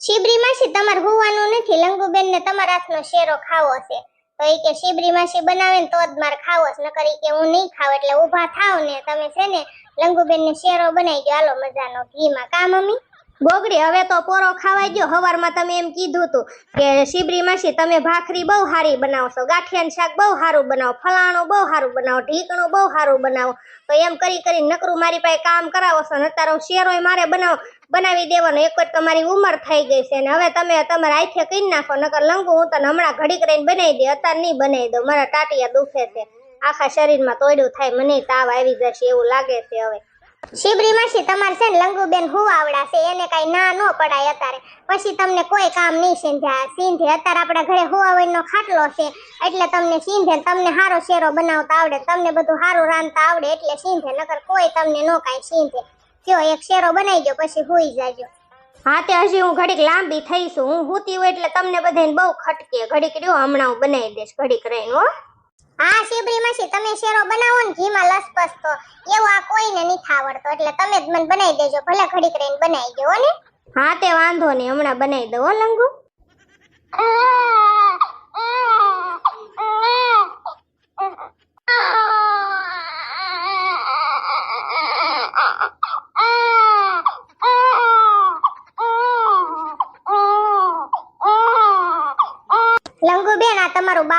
શિબરી માસી તમારે હોવાનું નથી. લંગુબેન ને તમારા હાથનો શેરો ખાવો છે. તો એ કે શિબરી માસી બનાવે ને તો જ મારે ખાવો છે. નકર એ કે હું નહીં ખાવ એટલે ઊભા થાવ ને તમે છે ને લંગુબેન ને શેરો બનાવી દો હાલો, મજાનો ઘીમાં કા, મમ્મી? ગોગડી હવે તો પોરો ખાવાઈ ગયો હવારમાં તમે એમ કીધું હતું કે શિબરી માસી તમે ભાખરી બહુ સારી બનાવશો. ગાંઠિયાનું શાક બહુ સારું બનાવો. ફલાણું બહુ સારું બનાવો. ઢીકણું બહુ સારું બનાવો. તો એમ કરી કરી નકરું મારી પાસે કામ કરાવો છો. ને અત્યારે હું શેરોય મારે બનાવ. બનાવી દેવાનો. એક જ તમારી ઉંમર થઈ ગઈ છે ને હવે તમે તમારા હાથે કરી નાખો, નકર લંગુ હું તને હમણાં ઘડીક રહીને બનાવી દે અત્યારે નહીં બનાવી દઉં. મારા ટાટિયા દુખે છે. આખા શરીરમાં તોડ્યું થાય, મને તાવ આવી જશે એવું લાગે છે હવે. શિબરી માસી તમારે છે ને લંગુબેન હુવાવડા છે, એને કઈ ના ન પડાય અત્યારે પછી તમને કોઈ કામ નહીં સિંધ્યા. સિંધે અત્યારે આપણા ઘરે હુવાવડનો ખાટલો છે, એટલે તમને સિંધે તમને સારો શેરો બનાવતા આવડે. તમને બધું સારું રાંધતા આવડે, એટલે સિંધે નકર કોઈ તમને ન કાંઈ સિંધે કયો એક શેરો બનાવી દો પછી હોઈ જાજો. હા તે હજી હું ઘડીક લાંબી થઈશું હું હૂતી હોય એટલે તમને બધાને બહુ ખટકે. ઘડીક રહ્યો હમણાં હું બનાવી દઈશ ઘડીક રહીને હો. હા શિબરી માસી તમે શેરો બનાવો ને ઘીમાં લસપસ તો. એવો આ કોઈને નહીં ખાવડતો એટલે તમે જ મને બનાવી દેજો. ભલે ઘડીક રહીને બનાવી દો ને. હા તે વાંધો નહીં. હમણાં બનાવી દો હો લંગુ. લંગુ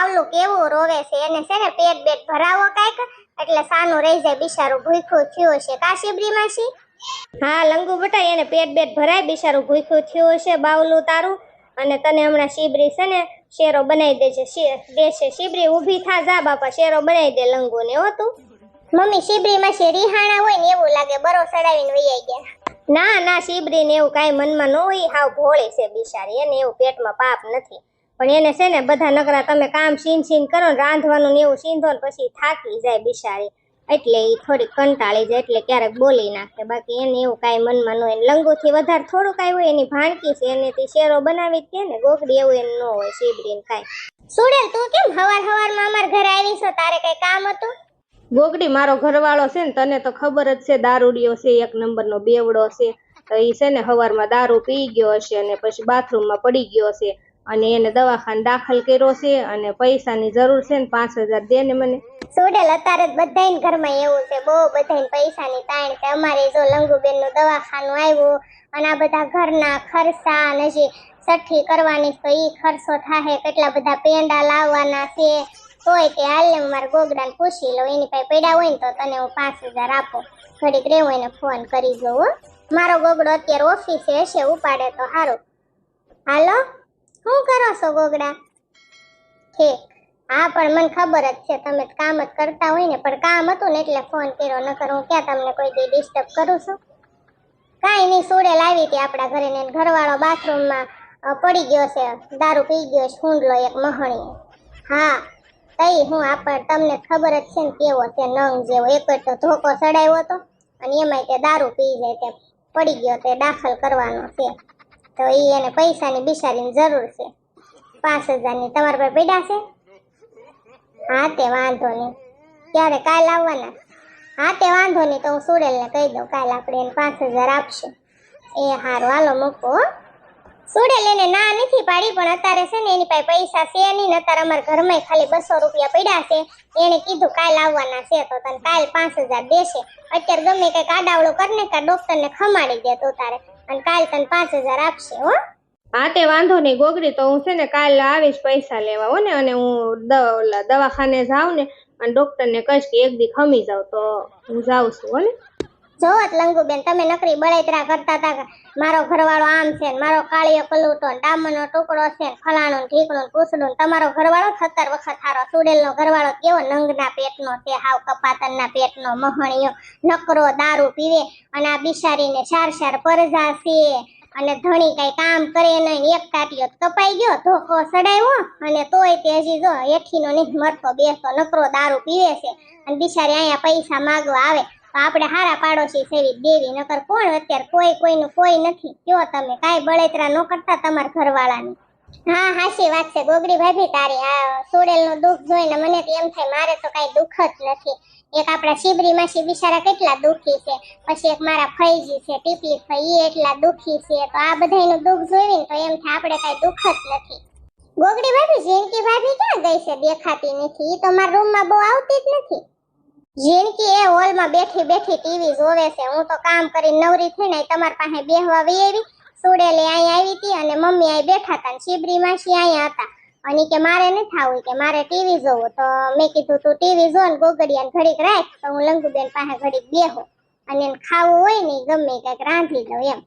આ કેવું રોવે છે? એને છે ને પેટ બેટ ભરાવો કાંઈક એટલે સાનું રહી જાય બિચારું ભૂખ્યું થયું છે કા શિબરી માસી હા લંગુ બટા એને પેટ બેટ ભરાય બિચારું ભૂખ્યું થયું છે બાવલું તારું. અને તને હમણાં શિબરી છે ને શેરો બનાવી દેજે. શી- દેશે શિબરી ઊભી થા જા બાપા શેરો બનાવી દે લંગુ ને હો તું. મમ્મી શિબરી માસી રિહાણા હોય ને એવું લાગે બરો સડાવીને વૈયા ગયા. ના ના શિબરી ને એવું કાંઈ મનમાં ન હોય હાવ ભોળી છે બિચારી એને એવું પેટમાં પાપ નથી. પણ એને છે ને બધા નકરા, તમે કામ સીન સીન કરો ને રાંધવાનું ને એવું સીંધો ને પછી થાકી જાય બિચારી. એટલે એ થોડીક કંટાળી જાય, એટલે ક્યારેક બોલી નાખે. બાકી એને એવું કાંઈ મનમાં ન હોય. લંગુથી વધારે થોડું કાંઈ હોય, એની ભાણકી છે, એને તે શેરો બનાવી જ ને, ગોગડી એવું એને ન હોય સીબડીને કાંઈ. સુડેલ તું કેમ હવાર હવારમાં અમાર ઘરે આવી છો? તારે કઈ કામ હતું? ગોગડી મારો ઘરવાળો છે ને, તને તો ખબર જ છે, દારૂડિયો છે, એક નંબરનો બેવડો છે. તો એ છે ને સવારમાં દારૂ પી ગયો હશે અને પછી બાથરૂમમાં પડી ગયો છે અને એને દવાખાને દાખલ કર્યો છે અને પૈસાની જરૂર છે ને પાંચ હજાર દે ને મને. સુડેલ, અત્યારે જ બધાય ઘરમાં એવું છે, બહુ બધાય પૈસાની તાણ છે. અમારે જો લંગુબેનનું દવાખાનું આવ્યું અને આ બધા ઘરના ખર્ચા અને હજી છઠ્ઠી કરવાની તો એ ખર્ચો થાય કેટલા બધા પેંડા લાવવાના છે. હોય કે હાલ ને મારા ગોગડાને પૂછી લઉં. એની પાસે પડ્યા હોય ને તો તને હું પાંચ હજાર આપો. ઘડીક રહેવું એને ફોન કરી જોઉં, હો. મારો ગોગડો અત્યારે ઓફિસે હશે ઉપાડે તો સારું હાલો? શું કરો છો ગોગડા? ઠીક. હા, પણ મને ખબર જ છે, તમે કામ જ કરતા હોય ને, પણ કામ હતું ને એટલે ફોન કર્યો, નકર હું ક્યાં તમને કોઈ દી ડિસ્ટર્બ કરું છું? કાંઈ નહીં, સુડેલ આવી હતી આપણા ઘરે ને ઘરવાળો બાથરૂમમાં પડી ગયો છે, દારૂ પી ગયો છે, હુંડલો એક મહણી હા, તઈ હું આપણ તમને ખબર જ છે ને કેવો છે, નંગ જેવો. એક જ તો ધોકો ચડાવ્યો હતો, અને એમાંય તે દારૂ પી જાય તે, પડી ગયો તે, દાખલ કરવાનો છે. તો એ એને પૈસાની બિચારીની જરૂર છે. પાંચ હજારની તમારા પાસે પડ્યા છે? હા, તે વાંધો નહીં. ક્યારે? કાલ આવવાના. હા, તે વાંધો નહીં, તો હું સુરેલને કહી દઉં. કાલ આપણે એને પાંચ હજાર આપશું. એ હારું, હાલો મૂકો સુરેલ એને ના નથી પાડી, પણ અત્યારે છે ને એની પાસે પૈસા છે નહીં અત્યારે અમારા ઘરમાં ખાલી બસો રૂપિયા પડ્યા છે. એને કીધું કાલ આવવાના છે, તો તને કાલ પાંચ હજાર દેશે. અત્યારે ગમે કંઈક આડાવડું કરીને કાં ડોક્ટરને ખમાડી દે તો તારે. અને કાલ તને પાંચ હજાર આપશે, હો. હા, તે વાંધો નહીં ગોગડી તો હું છે ને કાલે આવીશ પૈસા લેવા, હો ને, અને હું દવાખાને જાઉં ને, અને ડૉક્ટરને કહીશ કે એક દી ખમી જાઉં, તો હું જાઉં છું, હો ને. જોત લંગુબેન તમે નકરી બળેતરા કરતા હતા મારો ઘરવાળો આમ છે મારો કાળિયો કલુટો ડામનો ટુકડો છે ફલાણું ઢીકણું પૂછડું તમારો ઘરવાળો સત્તર વખત હારો. સુડેલનો ઘરવાળો કેવો નંગના પેટનો છે, હાવ કપાતનના પેટનો મહણિયો. નકરો દારૂ પીવે અને આ બિશારીને ચાર ચાર પરજા છે અને ધણી કઈ કામ કરે નહીં એક ટાટિયો કપાઈ ગયો, ધોકો સડાવ્યો અને તોય તે હજી જો હેઠીનો નહીં મરતો બેસતો, નકરો દારૂ પીવે છે અને બિચારી અહીંયા પૈસા માગવા આવે. આપણે હારા પાડોશી સેવી દેવી, નકર કોણ અત્યારે કોઈ કોઈનું કોઈ નથી. કયો તમે કાંઈ બળેતરા ન કરતા તમારા ઘરવાળાની. હા હાશી વાત છે. ગોગડી ભાભી, તારી આ સોડેલનું દુઃખ જોઈને મને તો એમ થાય, મારે તો કાંઈ દુઃખ જ નથી. એક આપણા શિબરી માસી બિચારા કેટલા દુઃખી છે. પછી એક મારા ફૈજી છે ટીપલી ફઈ એટલા દુઃખી છે. તો આ બધાનું દુઃખ જોઈને તો એમ થાય, આપણે કઈ દુઃખ જ નથી. ગોગડી ભાભી જીનકી ભાભી ક્યાં ગઈ છે દેખાતી નથી? એ તો મારા રૂમમાં બહુ આવતી જ નથી. જીણકી એ હોલમાં બેઠી બેઠી ટીવી જોવે છે. હું તો કામ કરીને નવરી થઈને તમારી પાસે બેહવા વી આવી. સુડેલી અહીં આવી હતી અને મમ્મી અહીં બેઠા હતા અને શિબરી માસી અહીંયા હતા. અને કે મારે નહીં થવું કે મારે ટીવી જોવું. તો મેં કીધું, તું ટીવી જો ને ગોગડિયાને ઘડીક રાખ, તો હું લંગુબેન પાસે ઘડીક બેહું. અને ખાવું હોય ને ગમે કંઈક રાંધી દઉં એમ.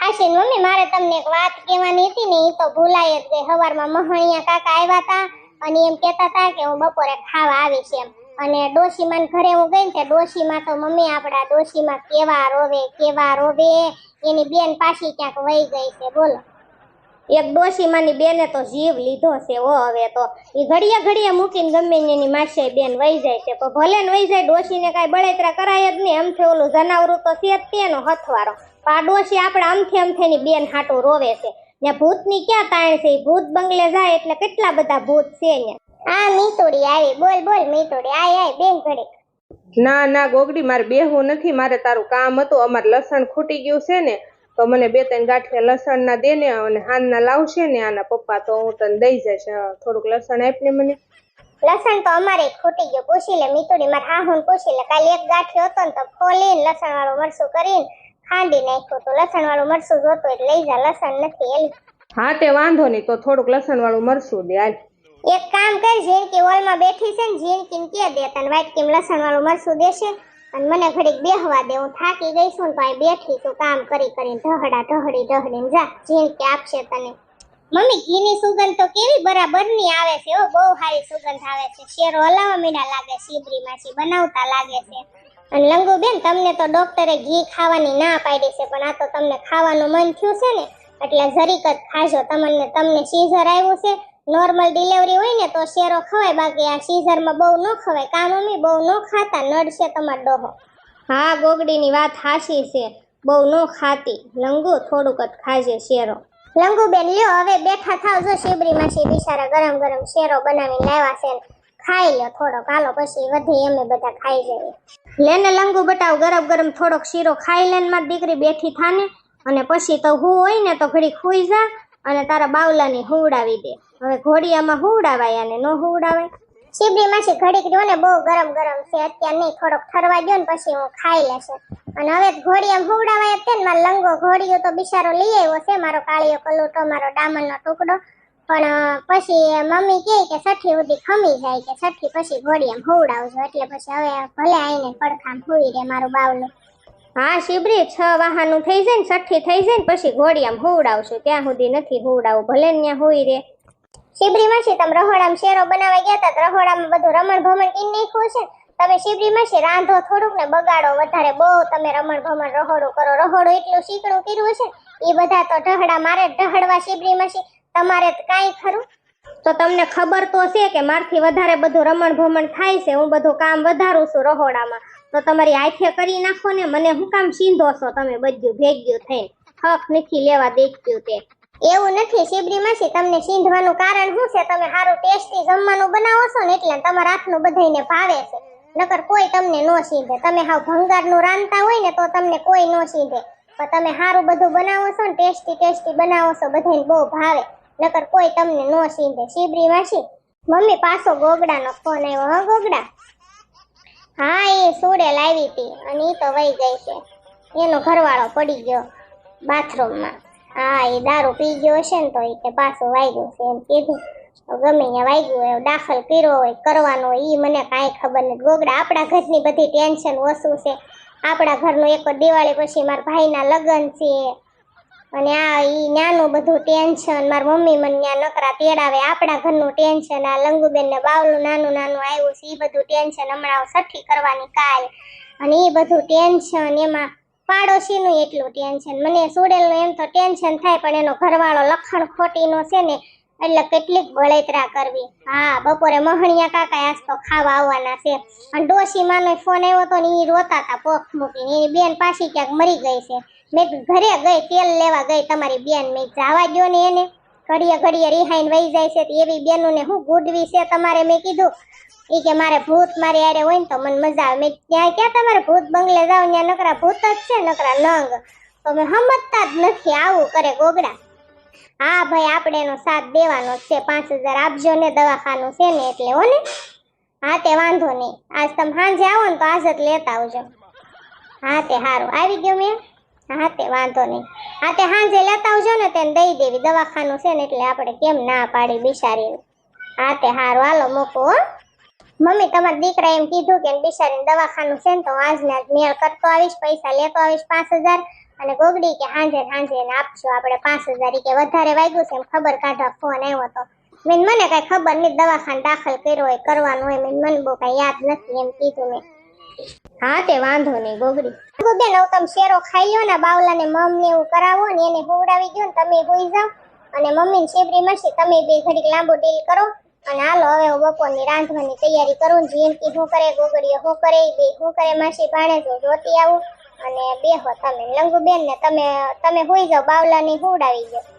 હાશી મમ્મી, મારે તમને એક વાત કહેવાની હતી ને એ તો ભૂલાય જ ગઈ. સવારમાં મહણિયા કાકા આવ્યા હતા અને એમ કહેતા હતા કે હું બપોરે ખાવા આવીશ એમ. અને ડોશીમાં ઘરે હું ગઈ ને તે ડોશીમાં તો મમ્મી આપણા ડોશીમાં કેવા રોવે કેવા રોવે, એની બેન પાછી ક્યાંક વહી ગઈ છે, બોલો. એક ડોશીમાની બેને તો જીવ લીધો છે ઓ હવે તો. એ ઘડીએ ઘડીએ મૂકીને ગમે એની માસે બેન વહી જાય છે. પણ ભલે ને વહી જાય, ડોશીને કાંઈ બળેતરા કરાય જ નહીં. અમથે ઓલું જનાવરું તો છે જ તેનો હથવારો. પણ આ ડોશી આપણે અમથે અમથેની બેન હાટું રોવે છે. ને ભૂતની ક્યાં તાણ છે? એ ભૂત બંગલે જાય એટલે કેટલા બધા ભૂત છે ને આ મીતુડી આવી. બોલ બોલ મીતુડી. આય આય બેન ઘડીક ના ના ગોગડી મારે બેહવું નથી. મારે તારું કામ હતું. અમારે લસણ ખૂટી ગયું છે ને તો મને બે ત્રણ ગાંઠિયા લસણ ના દે ને અને હાનના લાવશે ને આના પપ્પા તો હું તને દઈ જઈશ. થોડુંક લસણ આપ ને મને. લસણ તો અમારે ખૂટી ગયું. પૂછી લે મીતુડી. મારે હાહુન પૂછી લે. કાલે એક ગાંઠિયો હતો ને તો ખોલીને લસણ વાળું મરસું કરીને ખાંડી નાખ્યું તો લસણ વાળું મરસું જોતું એટલે લઈ જા. લસણ નથી એલી હા તે વાંધો નહીં. તો થોડુંક લસણ વાળું મરસું દે હાલ. એક કામ કર જીણકી હોલમાં બેઠી છે ને ઝીણકીને કે દે તને વાઈટ કેમ લસણ વાળું મરસું દેશે અને મને ઘડીક બેહવા દે, હું થાકી ગઈ છું તો અહીં બેઠી છું, કામ કરી કરીને ઢહડા ઢહડી ઢહડીને જા ઝીણકી આપશે તને. મમ્મી, ઘીની સુગંધ તો કેવી બરાબરની આવે છે ઓ બહુ સારી સુગંધ આવે છે. શેરો હલાવા મીડા લાગે સીબરી માસી બનાવતા લાગે છે. અને લંગુબેન, તમને તો ડોક્ટરે ઘી ખાવાની ના પાડી છે, પણ આ તો તમને ખાવાનું મન થયું છે ને, એટલે જરીક જ ખાજો, તમને તમને સીઝર આવ્યું છે નોર્મલ ડિલિવરી હોય ને તો શેરો ખવાય, બાકી આ સીઝરમાં બહુ ન ખવાય. કા મમ્મી, બહુ ન ખાતા? નડશે તમારો ડોહો. હા, ગોગડીની વાત હાશી છે. બહુ ન ખાતી. લંગુ થોડુંક જ ખાજે શેરો. લંગુબેન, લ્યો, હવે બેઠા થાવ જો શીબરી માસી બિચારા ગરમ ગરમ શેરો બનાવીને લાવ્યા છે ખાઈ લ્યો થોડોક. હાલો, પછી વધે અમે બધા ખાઈ જઈએ લેને લંગુ બટાવ ગરમ ગરમ થોડોક શીરો ખાઈ લેને મારી દીકરી બેઠી થાને. અને પછી તો હું હોય ને તો ઘડી ખુઈ જા. અને તારા બાવલાની હુવડાવી દે. હવે ઘોડિયામાં હુવડાવાય અને નો હુવડાવાય? શીબરી માસી ઘડીક જો ને, બહુ ગરમ ગરમ છે. અત્યારે નહીં, થોડોક ઠરવા ગયો ને, પછી હું ખાઈ લેશે. અને હવે ઘોડિયામાં હુવડાવાય તે ને, મારો લંગો ઘોડિયો તો બિચારો લઈ આવ્યો છે, મારો કાળિયો કલુટો મારો ડામરનો ટુકડો. પણ પછી મમ્મી કહે કે સઠ્ઠી સુધી ખમી જાય કે સઠ્ઠી પછી ઘોડિયામાં હુવડાવજો. એટલે પછી હવે ભલે આવીને પડખામ હુઈ રે મારું બાવલું. હા, શિબરી છ વાહનનું થઈ જાય ને, છઠ્ઠી થઈ જાય ને, પછી ઘોડિયામ હુવડાવશું. ત્યાં સુધી નથી હોવડાવું, ભલે ત્યાં હુઈ રે. શિબરી માસી તમે રહોડામાં શેરો બનાવવા ગયા હતા રહોડામાં બધું રમણ ભમણ કીન નાખ્યું છે. તમે શિબરી માસી રાંધો થોડુંક ને બગાડો વધારે, બહુ તમે રમણ ભમણ રહોડું કરો. રહોડું એટલું શીકણું કર્યું છે એ બધા તો ઢહડા, મારે ઢહડવા શિબરી માસી તમારે કાંઈ ખરું? તો તમને ખબર તો છે કે મારથી વધારે બધું રમણ ભમણ થાય છે. હું બધું કામ વધારું છું રહોડામાં. તો તમારી હાથે કરી નાખો ને મને હું કામ સીંધો છો? તમે બધું ભેગ્યું થઈને. હક નથી લેવા દેખ્યું તે. એવું નથી, શિબરી માસી, તમને સીંધવાનું કારણ શું છે? તમે સારું ટેસ્ટી જમવાનું બનાવો છો ને એટલે તમારા હાથનું બધાયને ભાવે છે. નકર કોઈ તમને ન સીંધે. તમે હાવ ભંગારનું રાંધતા હોય ને તો તમને કોઈ ન સીંધે. પણ તમે સારું બધું બનાવો છો ને, ટેસ્ટી ટેસ્ટી બનાવો છો બધાને બહુ ભાવે. નકર કોઈ તમને નો સીંધે. સીબરી માસી મમ્મી પાછો ગોગડાનો ફોન આવ્યો હા, ગોગડા. હા, એ સુડે લાવી હતી અને એ તો વહી ગઈ છે. એનો ઘરવાળો પડી ગયો બાથરૂમમાં. હા, એ દારૂ પી ગયો હશે ને તો એ કે પાછું વાગ્યું છે એમ કીધું. ગમે ત્યાં વાગ્યું હોય, દાખલ કર્યો હોય, કરવાનો હોય એ મને કાંઈ ખબર નથી. ગોગડા, આપણા ઘરની બધી ટેન્શન ઓછું છે. આપણા ઘરનું એક દિવાળી પછી મારા ભાઈના લગ્ન છે. અને આ ઈ નાનું બધું ટેન્શન મારી મમ્મી મને ન્યા નકરા તેડાવે, આપણા ઘરનું ટેન્શન આ લંગુબેન ને બાવલું, નાનું નાનું આવ્યું છે એ બધું ટેન્શન હમણાં છઠ્ઠી કરવાની કાલ. અને એ બધું ટેન્શન એમાં પાડોશીનું એટલું ટેન્શન મને સુડેલનું એમ તો ટેન્શન થાય, પણ એનો ઘરવાળો લખણ ખોટીનો છે ને, એટલે કેટલીક બળેતરા કરવી. હા, બપોરે મહણિયા કાકા આજ તો ખાવા આવવાના છે. અને ડોશીમાનો ફોન આવ્યો તો ને એ રોતા હતા પોખ મૂકીને. એની બેન પાછી ક્યાંક મરી ગઈ છે. મેં ઘરે ગઈ, તેલ લેવા ગઈ તમારી બેન. મેં જવા દ્યો ને એને. ઘડીએ ઘડીએ રિહાઈને વહી જાય છે. એવી બેનોને હું ગુડવી છે તમારે? મેં કીધું. એ કે મારે ભૂત મારી હારે હોય ને તો મને મજા આવે. મેં ત્યાં ક્યાં તમારે ભૂત બંગલે જાવ? ત્યાં નકરા ભૂત જ છે, નકરા નંગ. મેં સમજતા જ નથી આવું કરે ગોગડા. હા ભાઈ, આપણે એનો સાથ દેવાનો જ છે. પાંચ હજાર આપજો ને, દવાખાનું છે ને એટલે હો ને? હા તે વાંધો નહીં. આજ તમે સાંજે આવો ને તો આજ જ લેતા આવજો. હા તે સારું આવી ગયો મેં. હા, તે વાંધો નહીં. હા, તે સાંજે લેતા આવજો ને, તેને દઈ દેવી. દવાખાનું છે ને, એટલે આપણે કેમ ના પાડી બિચારીને. હા, તે હારું. હાલો, મૂકો મમ્મી, તમારા દીકરા એમ કીધું કે બિચારીને દવાખાનું છે ને, તો આજને આજ મેળ કરતો આવીશ, પૈસા લેતો આવીશ પાંચ હજાર. અને ગોગડી કે હાંજે હાંજે આપજો, આપણે પાંચ હજાર કે વધારે વાગ્યું છે, એમ ખબર કાઢવા ફોન આવ્યો તો. મેં મને કઈ ખબર નહીં, દવાખાને દાખલ કર્યો હોય, કરવાનું હોય, મેં મને બહુ કઈ યાદ નથી, એમ કીધું મેં. હા, તે વાંધો નહીં, ગોગરી. બેન, હવે તમે શેરો ખાઈ લો ને, બાવલાને મમ ને એવું કરાવો ને, એને હોવડાવી ગયો ને, તમે હોઈ જાઓ. અને મમ્મી ને શેબરી મળશે, તમે બે ઘડીક લાંબો ડીલ કરો. અને હાલો, હવે હું બપોરની રાંધવાની તૈયારી કરું જીનકી શું કરે ગોગડીઓ શું કરે બે શું કરે, માસી ભાણે જો જોતી આવું. અને બે હો તમે લંગુ બેન ને તમે તમે હોઈ જાઓ, બાવલાની હોવડાવી ગયો